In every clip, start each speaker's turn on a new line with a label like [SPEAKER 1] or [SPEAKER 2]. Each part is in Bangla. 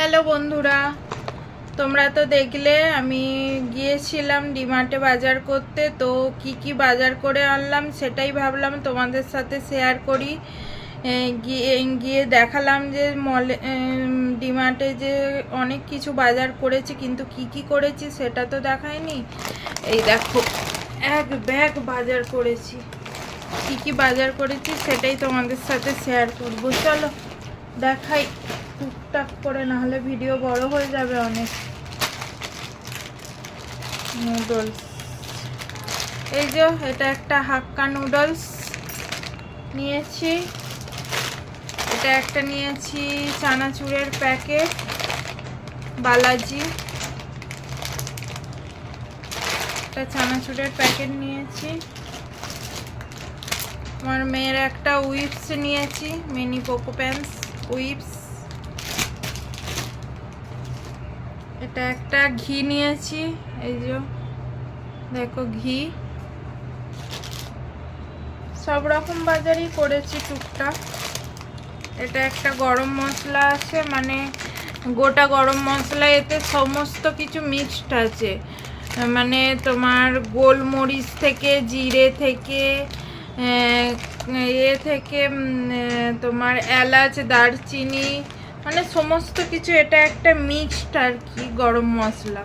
[SPEAKER 1] হ্যালো বন্ধুরা, তোমরা তো দেখলে আমি গিয়েছিলাম ডিমার্টে বাজার করতে, তো কি কি বাজার করে আনলাম সেটাই ভাবলাম তোমাদের সাথে শেয়ার করি। গিয়ে গিয়ে দেখালাম যে মলে ডিমার্টে যে অনেক কিছু বাজার করেছি, কিন্তু কি কি করেছি সেটা তো দেখায়নি এই দেখো, এক ব্যাগ বাজার করেছি। কি কি বাজার করেছি সেটাই তোমাদের সাথে শেয়ার করব। চলো, দেখাই। টুকটাক করে না হলে ভিডিও বড় হয়ে যাবে অনেক। নুডলস এই যে, এটা একটা হাক্কা নুডলস নিয়েছি। এটা একটা নিয়েছি চানাচুরের প্যাকেট, বালাজি। একটা চানাচুরের প্যাকেট নিয়েছি। আমার মেয়ের একটা উইপস নিয়েছি, মিনি পোকো প্যান্টস, উইপস। এটা একটা ঘি নিয়েছি, এই যে দেখো ঘি। সব রকম বাজারই করেছি টুকটাক। এটা একটা গরম মশলা আছে মানে গোটা গরম মশলা, এতে সমস্ত কিছু মিক্সড আছে। মানে তোমার গোলমরিচ থেকে, জিরে থেকে এ থেকে তোমার এলাচ, দারচিনি মানে সমস্ত কিছু, এটা একটা মিক্সড আর কি, গরম মশলা।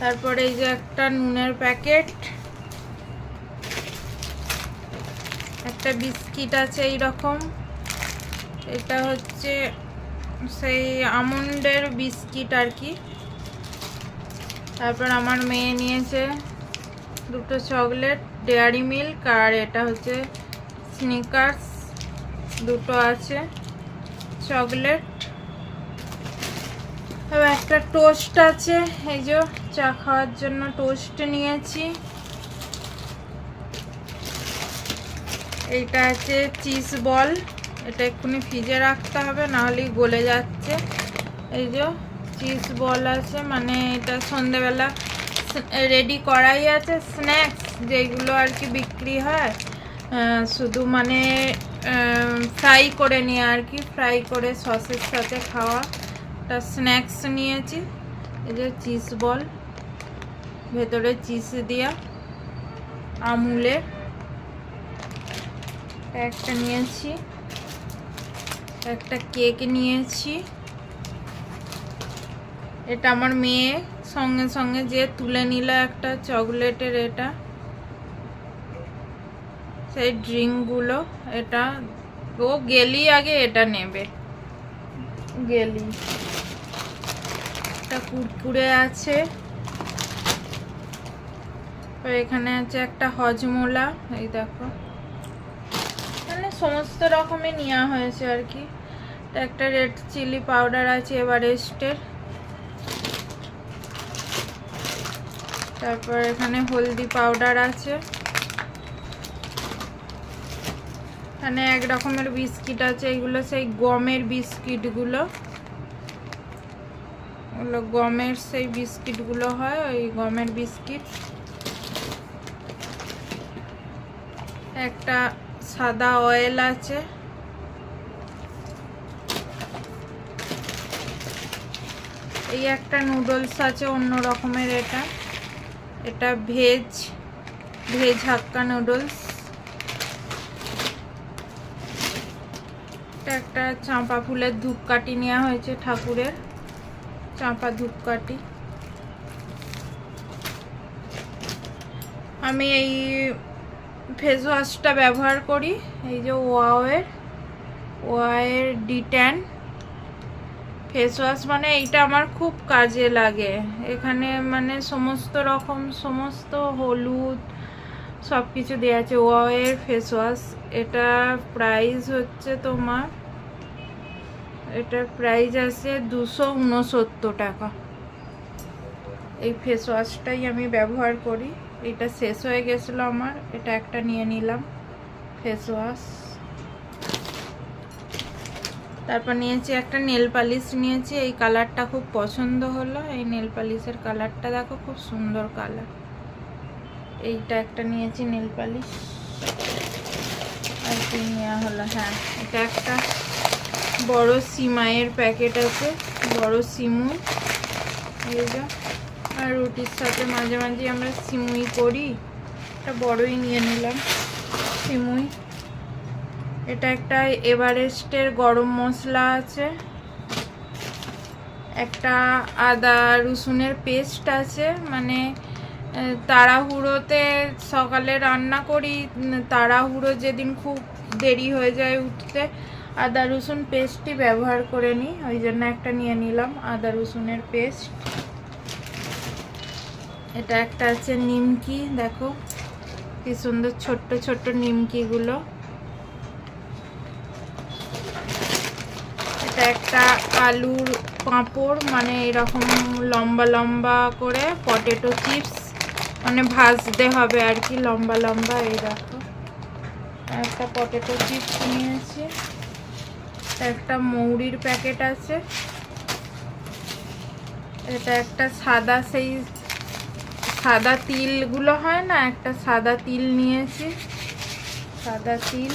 [SPEAKER 1] তারপরে এই যে একটা নুনের প্যাকেট। একটা বিস্কিট আছে এই রকম এটা হচ্ছে সেই আমন্ডের বিস্কিট আর কি। তারপর আমার মেয়ে নিয়েছে দুটো চকলেট, ডেয়ারি মিল্ক, আর এটা হচ্ছে স্নিকার্স। দুটো আছে, চকলেট। একটা টোস্ট আছে, এই যে চা খাওয়ার জন্য টোস্ট নিয়েছি। এইটা আছে চিজ বল, এটা এক্ষুনি ফ্রিজে রাখতে হবে নাহলেই গলে যাচ্ছে। এই যে চিজ বল আছে মানে এটা সন্ধেবেলা রেডি করাই আছে, স্ন্যাক্স যেগুলো আর কি বিক্রি হয়। শুধু মানে ফ্রাই করে নিয়ে আর কি ফ্রাই করে সসের সাথে খাওয়া। একটা স্ন্যাক্স নিয়েছি, এই যে চিজ বল ভেতরে চিজ দেওয়া আমুলের একটা নিয়েছি, একটা কেক নিয়েছি। এটা আমার মেয়ে সঙ্গে সঙ্গে যে তুলে নিল একটা চকলেটের এটা। সেই ড্রিঙ্কগুলো এটা ও গেলি আগে এটা নেবে। গেলি। একটা কুরকুরে আছে। এখানে আছে একটা হজমোলা এই দেখো। মানে সমস্ত রকমের নেওয়া হয়েছে আর কি। একটা রেড চিলি পাউডার আছে এভারেস্টের। তারপর এখানে হলদি পাউডার আছে। এখানে এক রকমের বিস্কিট আছে, এগুলো সেই গমের বিস্কিটগুলো। ওগুলো গমের সেই বিস্কিটগুলো হয়, ওই গমের বিস্কিট। একটা সাদা অয়েল আছে। এই একটা নুডলস আছে, অন্য রকমের এটা। এটা ভেজ ভেজ হাক্কা নুডলস। এটা একটা চাঁপা ফুলের ধূপকাঠি নেওয়া হয়েছে ঠাকুরের। চাঁপা ধূপকাঠি। আমি এই ফেস ওয়াশটা ব্যবহার করি, এই যে ওয়াওয়ের ওয়াওয়ের ডিট্যান ফেস ওয়াশ মানে এইটা আমার খুব কাজে লাগে। এখানে মানে সমস্ত রকম, সমস্ত হলুদ সব কিছু দেওয়া আছে ওয়াওয়ের ফেস ওয়াশ এটা প্রাইস হচ্ছে তোমার এটার প্রাইস আছে দুশো উনসত্তর টাকা। এই ফেস ওয়াশটাই আমি ব্যবহার করি। এটা শেষ হয়ে গেছিল আমার, এটা একটা নিয়ে নিলাম ফেস ওয়াশ তারপর নিয়েছি একটা নেল পালিশ নিয়েছি, এই কালারটা খুব পছন্দ হলো। এই নেল পালিশের কালারটা দেখো, খুব সুন্দর কালার এইটা একটা নিয়েছি, নেল পালিশ। আর কি নেওয়া হলো হ্যাঁ এটা একটা বড় সিমাইয়ের প্যাকেট আছে, বড় সিমুই এই যে, আর রুটির সাথে মাঝে মাঝে আমরা সিমুই করি। একটা বড়ই নিয়ে নিলাম, সিমুই। এটা একটা এভারেস্টের গরম মশলা আছে। একটা আদা রসুনের পেস্ট আছে মানে তাড়াহুড়োতে সকালে রান্না করি, তাড়াহুড়ো যেদিন খুব দেরি হয়ে যায় উঠতে, আদা রসুন পেস্টটি ব্যবহার করে নিই, ওই জন্য একটা নিয়ে নিলাম আদা রসুনের পেস্ট। এটা একটা আছে নিমকি, দেখো কি সুন্দর ছোট্ট ছোট্ট নিমকিগুলো। এটা একটা আলুর পাঁপড় মানে এরকম লম্বা লম্বা করে, পটেটো চিপস মানে ভাজতে হবে আর কি, লম্বা লম্বা, এই দেখো। একটা পটেটো চিপস নিয়েছি। একটা মৌরির প্যাকেট আছে। এটা একটা সাদা সেই সাদা তিলগুলো হয় না, একটা সাদা তিল নিয়েছি। সাদা তিল।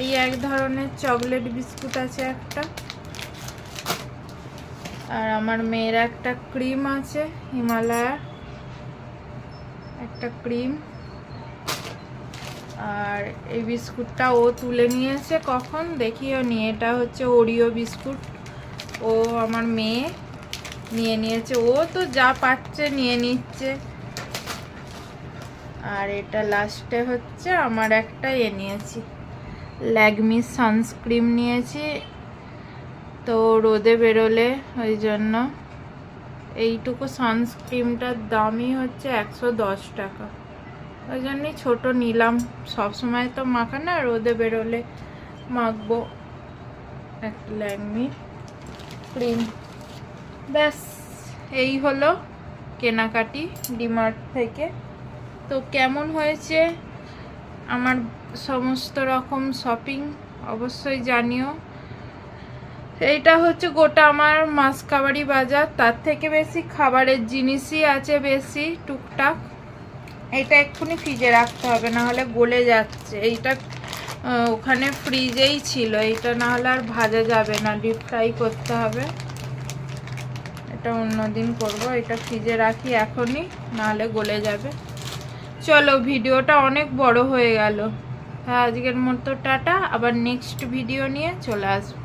[SPEAKER 1] এই এক ধরনের চকলেট বিস্কুট আছে একটা। আর আমার মেয়ের একটা ক্রিম আছে হিমালয়া একটা ক্রিম। আর এই বিস্কুটটা ও তুলে নিয়েছে কখন? দেখিও নিয়ে, এটা হচ্ছে ওরিও বিস্কুট। ও আমার মেয়ে নিয়ে নিয়েছে। ও তো যা পাচ্ছে নিয়ে নিচ্ছে। আর এটা লাস্টে হচ্ছে আমার একটা এ নিয়েছি। ল্যাগমি সানস্ক্রিম নিয়েছি। তো রোদে বেরোলে ওই জন্য এইটুকু সানস্ক্রিমটার দামই হচ্ছে একশো দশ টাকা। ওই জন্যই ছোটো নিলাম। সবসময় তো মাখা না রোদে বেরোলে মাখবো। একটা ল্যাংমি ক্রিম। ব্যাস, এই হলো কেনাকাটি ডিমার্ট থেকে। তো কেমন হয়েছে? আমার সমস্ত রকম শপিং অবশ্যই জানিও। এইটা হচ্ছে গোটা আমার মাসকাবাড়ি বাজার। তার থেকে বেশি খাবারের জিনিসই আছে বেশি, টুকটাক। এটা এক্ষুনি ফ্রিজে রাখতে হবে না হলে গলে যাচ্ছে। এইটা ওখানে ফ্রিজেই ছিল। এইটা না হলে আর ভাজা যাবে না। ডিপ ফ্রাই করতে হবে। এটা অন্যদিন করব। এটা ফ্রিজে রাখি এখনই, নাহলে গলে যাবে। চলো, ভিডিওটা অনেক বড় হয়ে গেল। হ্যাঁ আজকের মতো টাটা। আবার নেক্সট ভিডিও নিয়ে চলে আসব।